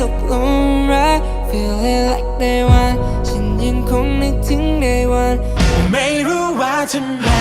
ตกลงรัก Feeling like day one ฉันยังคงนึกถึง day one ไม่รู้ว่าทำไม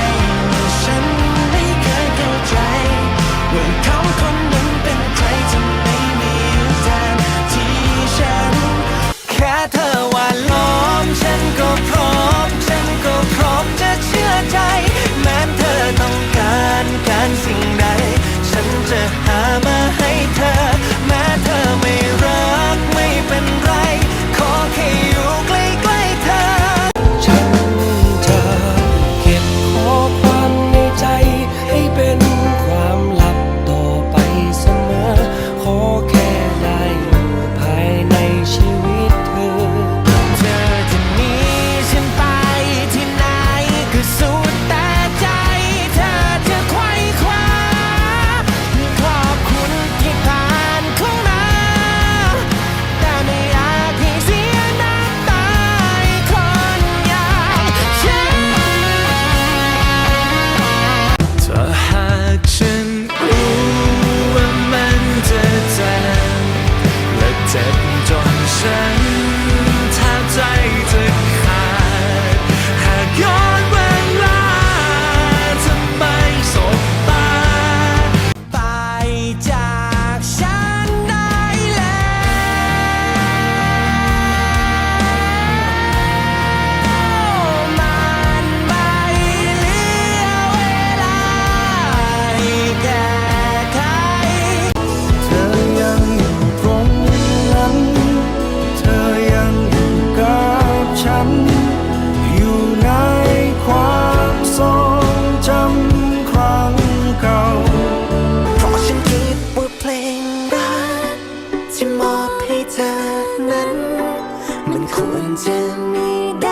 and tell me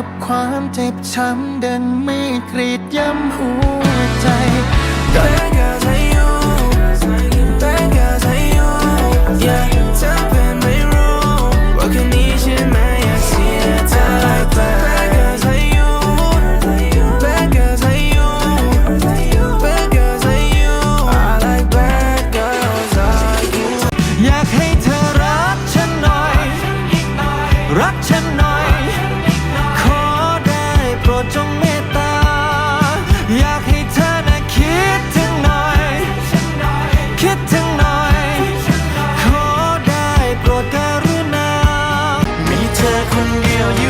ับความเจ็บช้ำเดินไม่กรีดย้ำหู familiar you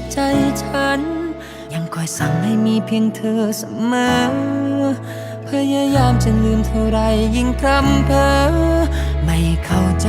ากใจฉัน ยังคอยสั่งให้มีเพียงเธอเสมอ พยายามจะลืมเท่าไรยิ่งทำเพอไม่เข้าใจ